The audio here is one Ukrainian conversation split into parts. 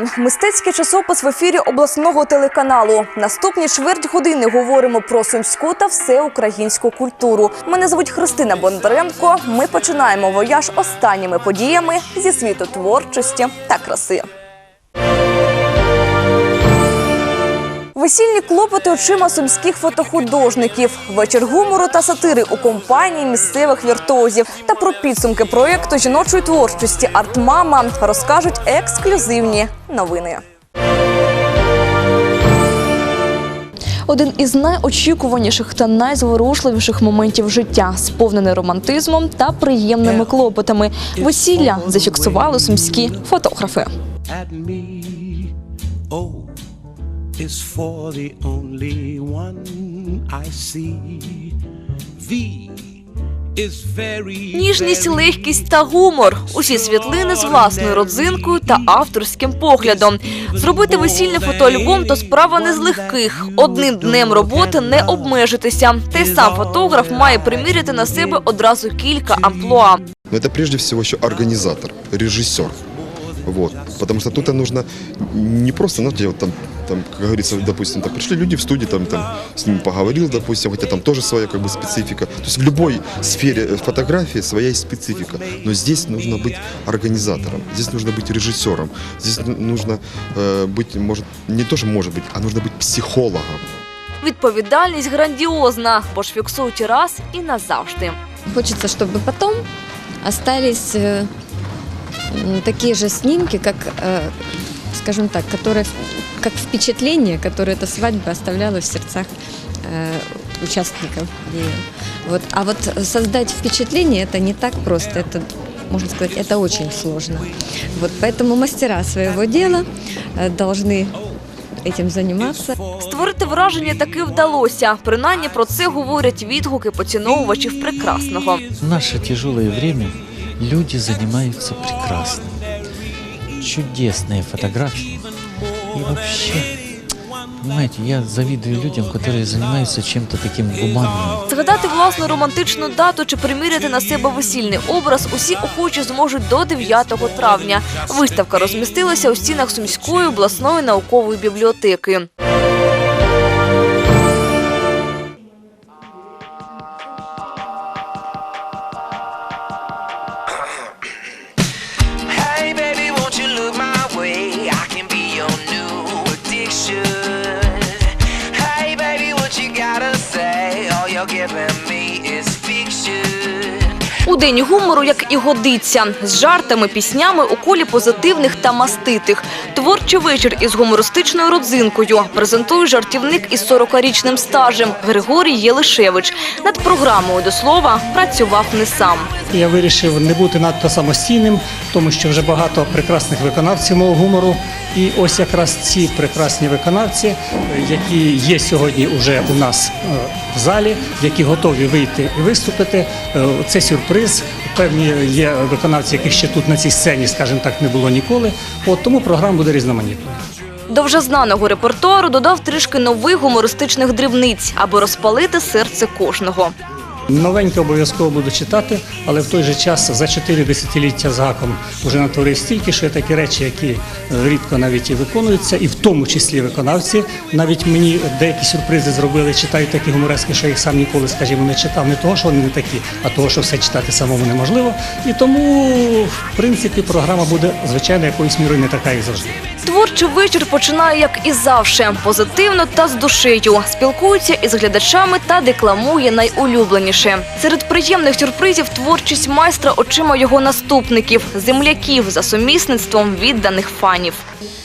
вітання. Мистецький часопис в ефірі обласного телеканалу. Наступні чверть години говоримо про сумську та всеукраїнську культуру. Мене звуть Христина Бондаренко. Ми починаємо вояж останніми подіями зі світу творчості та краси. Весільні клопоти очима сумських фотохудожників, вечір гумору та сатири у компанії місцевих віртуозів та про підсумки проєкту жіночої творчості Артмама розкажуть ексклюзивні новини. Один із найочікуваніших та найзворушливіших моментів життя, сповнений романтизмом та приємними клопотами. Весілля зафіксували сумські фотографи. Is for the only one I see. V is very Ніжність, легкість та гумор. Усі світлини з власною родзинкою та авторським поглядом. Зробити весільний фотоальбом то справа не з легких. Одним днем роботи не обмежитися. Та й сам фотограф має приміряти на себе одразу кілька амплуа. Но это прежде всего еще организатор, режиссер. Вот. Потому что тут нужно не просто, знаете, вот там, там, как говорится, допустим, там пришли люди в студию, там, там с ними поговорил, допустим, хотя там тоже своя как бы специфика. То есть в любой сфере э, фотографии своя есть специфика. Но здесь нужно быть организатором, здесь нужно быть режиссером, здесь ну- нужно э, быть, может, не то, что может быть, а нужно быть психологом. Відповідальність грандіозна, бо ж фіксують раз і назавжди. Хочется, чтобы потом остались э, м, такие же снимки, как, э, скажем так, которые, как впечатление, которое эта свадьба оставляла в сердцах э, участников ее. Вот. А вот создать впечатление это не так просто, это можно сказать, это очень сложно. Вот, поэтому мастера своего дела э, должны этим заниматься. Створити враження таки вдалося. Принаймні про це говорять відгуки поціновувачів прекрасного. В наше тяжелое время люди занимаются прекрасным. Чудесные фотографии. И вообще, понимаете, я завидую людям, которые занимаются чем-то таким гуманным. Згадати власну романтичну дату чи приміряти на себе весільний образ усі охочі зможуть до 9 травня. Виставка розмістилася у стінах Сумської обласної наукової бібліотеки. День гумору, як і годиться, з жартами, піснями у колі позитивних та маститих. Творчий вечір із гумористичною родзинкою презентує жартівник із 40-річним стажем Григорій Єлишевич. Над програмою до слова працював не сам. Я вирішив не бути надто самостійним, тому що вже багато прекрасних виконавців мого гумору. І ось якраз ці прекрасні виконавці, які є сьогодні уже у нас е, в залі, які готові вийти і виступити. е, Це сюрприз. Певні є виконавці, яких ще тут на цій сцені, скажімо так, не було ніколи. От тому програма буде різноманітною. До вже знаного репертуару додав трішки нових гумористичних дрібниць, аби розпалити серце кожного. Новеньке обов'язково буду читати, але в той же час за чотири десятиліття з гаком вже натворив стільки, що є такі речі, які е, рідко навіть і виконуються, і в тому числі виконавці. Навіть мені деякі сюрпризи зробили, читають такі гуморески, що я їх сам ніколи, скажімо, не читав. Не того, що вони не такі, а того, що все читати самому неможливо. І тому, в принципі, програма буде звичайно якоюсь мірою не така, як завжди. Творчий вечір починає, як і завше, позитивно та з душею. Спілкується із глядачами та декламує найулюбленіше. Серед приємних сюрпризів творчість майстра очима його наступників, земляків за сумісництвом відданих фанів.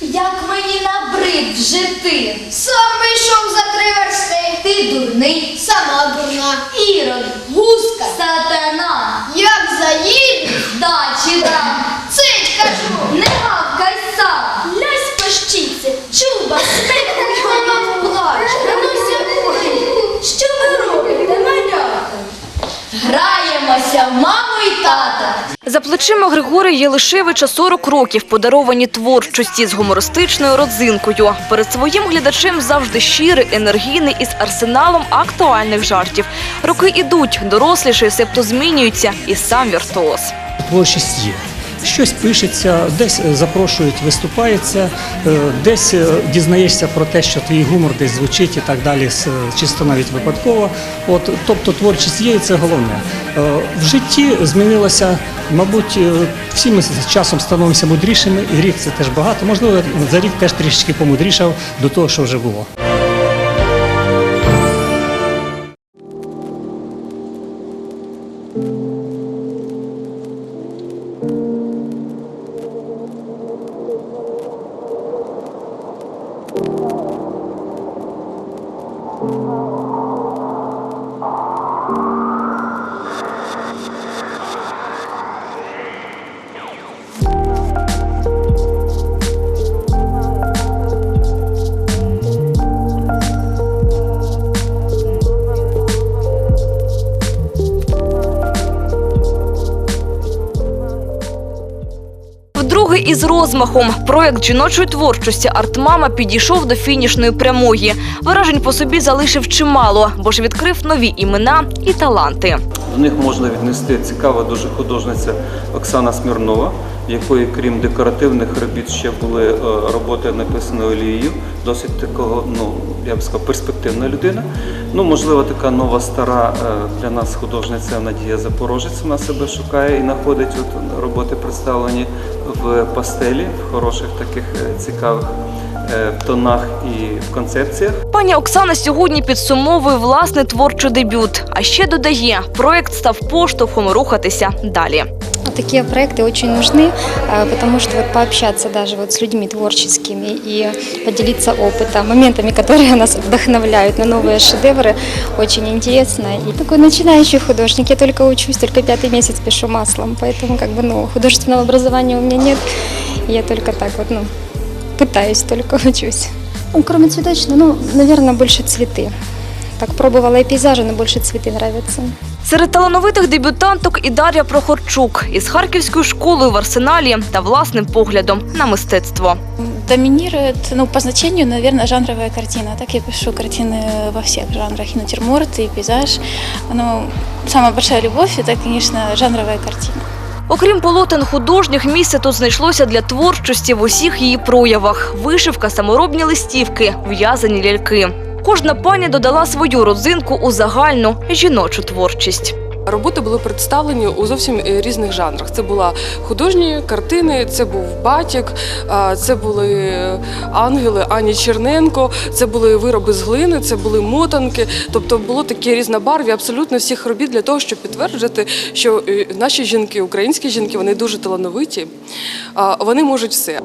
Як мені набрид жити, сам вийшов за три версти. Ти дурний, сама дурна, ірод, гуска, сатана. Плечима Григорія Єлишевича 40 років подаровані творчості з гумористичною родзинкою. Перед своїм глядачем завжди щирий, енергійний із арсеналом актуальних жартів. Роки ідуть, доросліше, себто змінюється, і сам віртуоз. Творчість є. Щось пишеться, десь е, запрошують, виступається, е, десь е, дізнаєшся про те, що твій гумор десь звучить і так далі, чисто навіть випадково. От, тобто творчість є, і це головне. В житті змінилося, мабуть, всі ми з часом становимося мудрішими, і рік це теж багато. Можливо, за рік теж трішечки помудрішав до того, що вже було. Із розмахом проект жіночої творчості Артмама підійшов до фінішної прямої. Вражень по собі залишив чимало, бо ж відкрив нові імена і таланти. До них можна віднести цікава дуже художниця Оксана Смірнова, якої, крім декоративних робіт, ще були е, роботи написані олією. Досить такого, ну я б сказав, перспективна людина. Ну, можливо, така нова стара е, для нас художниця Надія Запорожець. Вона себе шукає і знаходить от роботи представлені в пастелі, в хороших таких е, цікавих е, тонах і в концепціях. Пані Оксана сьогодні підсумовує власний творчий дебют. А ще додає, проект став поштовхом рухатися далі. Такие проекты очень нужны, а, потому что вот пообщаться даже вот с людьми творческими и поделиться опытом, моментами, которые нас вдохновляют на новые шедевры, очень интересно. И такой начинающий художник, я только учусь, только пятый месяц пишу маслом, поэтому как бы, ну, художественного образования у меня нет, я только так вот, ну, пытаюсь, только учусь. Ну, кроме цветочного, ну, наверное, больше цветы. Так пробовала и пейзажи, но больше цветы нравятся. Серед талановитих дебютанток і Дар'я Прохорчук із харківською школою в арсеналі та власним поглядом на мистецтво. Доминирует, ну, по значению, наверное, жанровая картина. Так я пишу картины во всех жанрах, и натюрморт, и пейзаж. Но самая большая любовь – это, конечно, жанровая картина. Окрім полотен художніх, місце тут знайшлося для творчості в усіх її проявах: вишивка, саморобні листівки, в'язані ляльки. Кожна пані додала свою родзинку у загальну жіночу творчість. Роботи були представлені у зовсім е, різних жанрах. Це була художні картини, це був батік, це були ангели Ані Черненко, це були вироби з глини, це були мотанки. Тобто було таке різнобарві абсолютно всіх робіт для того, щоб підтверджувати, що е, наші жінки, українські жінки, вони дуже талановиті, вони можуть все.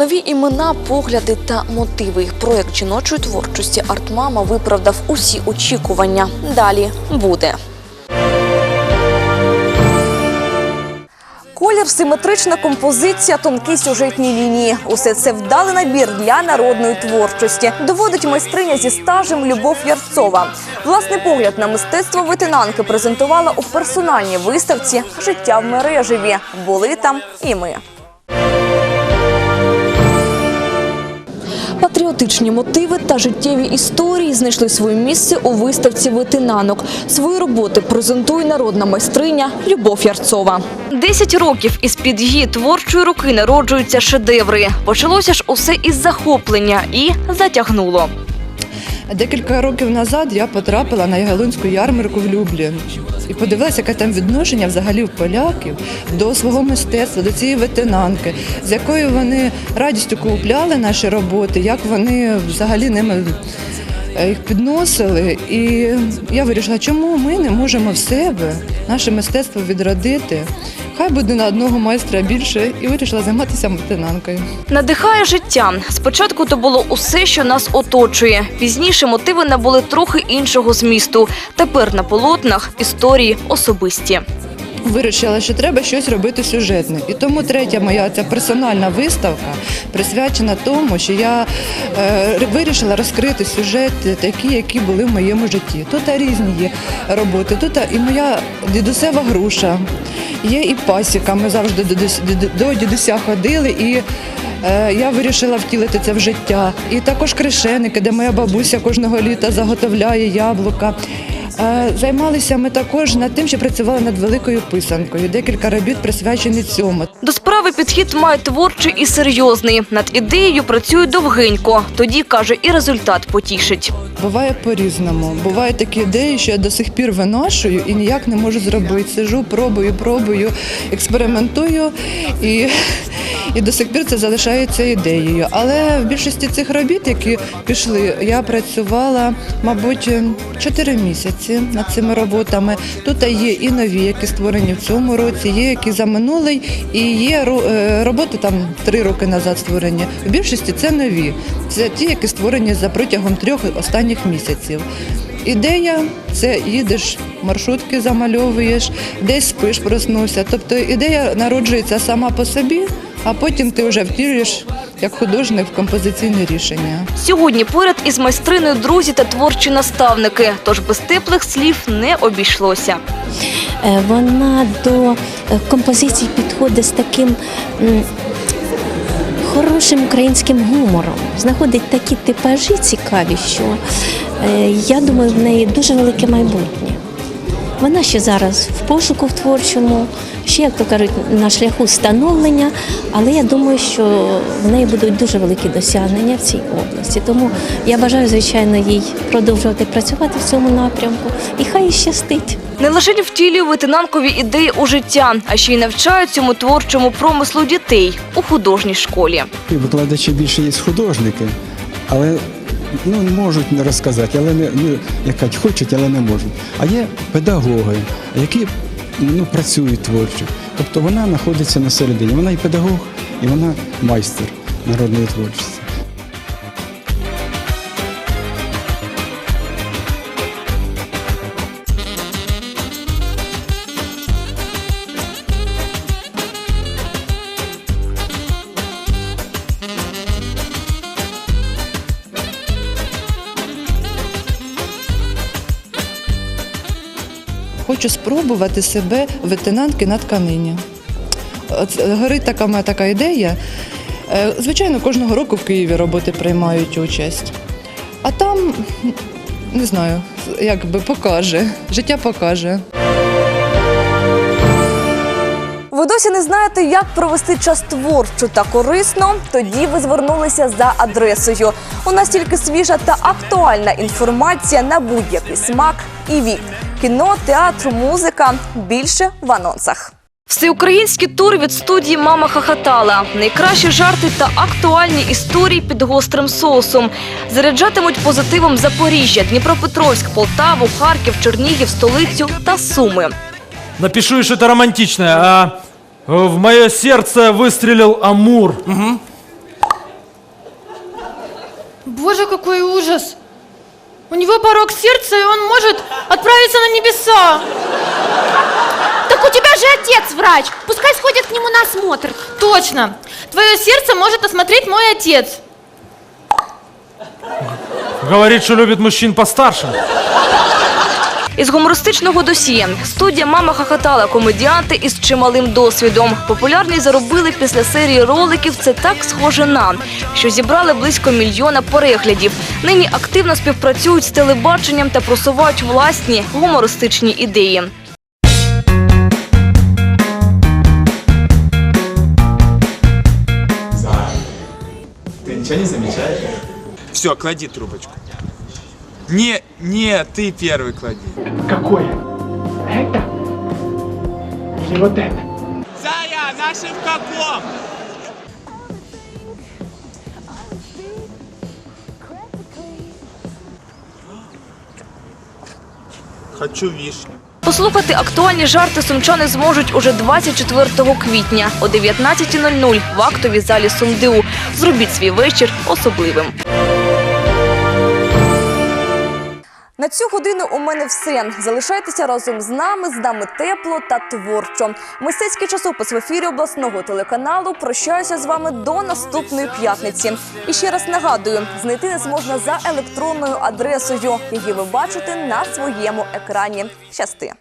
Нові імена, погляди та мотиви. Проект жіночої творчості Артмама виправдав усі очікування. Далі буде. Колір, симетрична композиція, тонкі сюжетні лінії. Усе це вдалий набір для народної творчості. Доводить майстриня зі стажем Любов Ярцова. Власний погляд на мистецтво ветенанки презентувала у персональній виставці Життя в мережеві. Були там і ми. Патріотичні мотиви та життєві історії знайшли своє місце у виставці ветенанок. Свої роботи презентує народна майстриня Любов Ярцова. Десять років із під її творчої руки народжуються шедеври. Почалося ж усе із захоплення і затягнуло. Декілька років назад я потрапила на Ягелонську ярмарку в Люблі і подивилася, яке там відношення взагалі в поляків до свого мистецтва, до цієї ветенанки, з якою вони радістю купляли наші роботи, як вони взагалі ними е, їх підносили. І я вирішила, чому ми не можемо в себе наше мистецтво відродити. Хай буде на одного майстра більше, і вирішила займатися мотинанкою. Надихає життя. Спочатку то було усе, що нас оточує. Пізніше мотиви набули трохи іншого змісту. Тепер на полотнах історії особисті. Вирішила, що треба щось робити сюжетне. І тому третя моя ця персональна виставка присвячена тому, що я е, вирішила розкрити сюжети такі, які були в моєму житті. Тут різні є роботи. Тут і моя дідусева груша, є і пасіка. Ми завжди до, дідуся ходили і Е, Я вирішила втілити це в життя. І також кришеники, де моя бабуся кожного літа заготовляє яблука. Займалися ми також над тим, що працювали над великою писанкою. Декілька робіт присвячені цьому. До справи підхід має творчий і серйозний. Над ідеєю працюють довгенько. Тоді, каже, і результат потішить. Буває по-різному. Бувають такі ідеї, що я до сих пір виношую і ніяк не можу зробити. Сижу, пробую, пробую, експериментую і, і до сих пір це залишається ідеєю. Але в більшості цих робіт, які пішли, я працювала, мабуть, 4 місяці над цими роботами. Тут є і нові, які створені в цьому році, є які за минулий, і є е, роботи там три роки назад створені. В більшості це нові. Це ті, які створені за протягом трьох останніх місяців. Ідея це їдеш, маршрутки замальовуєш, десь спиш, проснувся. Тобто ідея народжується сама по собі, а потім ти вже втілюєш як художник в композиційне рішення. Сьогодні поряд із майстриною друзі та творчі наставники. Тож без теплих слів не обійшлося. Е, Вона до е, композицій підходить з таким хорошим українським гумором. Знаходить такі типажі цікаві, що е, я думаю, в неї дуже велике майбутнє. Вона ще зараз в пошуку в творчому, ще, як то кажуть, на шляху становлення, але я думаю, що в неї будуть дуже великі досягнення в цій області. Тому я бажаю, звичайно, їй продовжувати працювати в цьому напрямку і хай їй щастить. Не лише втілює ветенанкові ідеї у життя, а ще й навчають цьому творчому промислу дітей у художній школі. Викладачі більше є художники, але ну, можуть не розказати, але не ну, як хочуть, але не можуть. А є педагоги, які ну, працюють творчо. Тобто вона знаходиться на середині. Вона і педагог, і вона майстер народної творчості. Хочу спробувати себе ветенантки на тканині. От горить така моя така ідея. Е, Звичайно, кожного року в Києві роботи приймають участь. А там, не знаю, як би покаже, життя покаже. Ви досі не знаєте, як провести час творчо та корисно? Тоді ви звернулися за адресою. У нас тільки свіжа та актуальна інформація на будь-який смак і вік Кіно, театр, музика. Більше в анонсах. Всеукраїнський тур від студії Мама хахатала. Найкращі жарти та актуальні історії під гострим соусом. Заряджатимуть позитивом Запоріжжя, Дніпропетровськ, Полтаву, Харків, Чернігів, столицю та Суми. Напишу, что это романтичное. А э, в мое сердце выстрелил Амур. Боже, какой ужас! У него порог сердца, и он может отправиться на небеса. Так у тебя же отец врач. Пускай сходит к нему на осмотр. Точно. Твое сердце может осмотреть мой отец. Говорит, что любит мужчин постарше. Із гумористичного досьє студія Мама хахатала комедіанти із чималим досвідом. Популярність заробили після серії роликів Це так схоже на що зібрали близько мільйона переглядів. Нині активно співпрацюють з телебаченням та просувають власні гумористичні ідеї. Ты ничего не замечаешь? Все, клади трубочку. Не, не, ты первый клади. Какое? Это? Или вот это? Зая, наши в каком? Хочу вишню. Послухати актуальні жарти сумчани зможуть уже 24 квітня о 19.00 в актовій залі СумДУ. Зробіть свій вечір особливим. На цю годину у мене все. Залишайтеся разом з нами, з нами тепло та творчо. Мистецький часопис в ефірі обласного телеканалу прощаюся з вами до наступної п'ятниці. І ще раз нагадую, знайти нас можна за електронною адресою. Її ви бачите на своєму екрані. Щасти!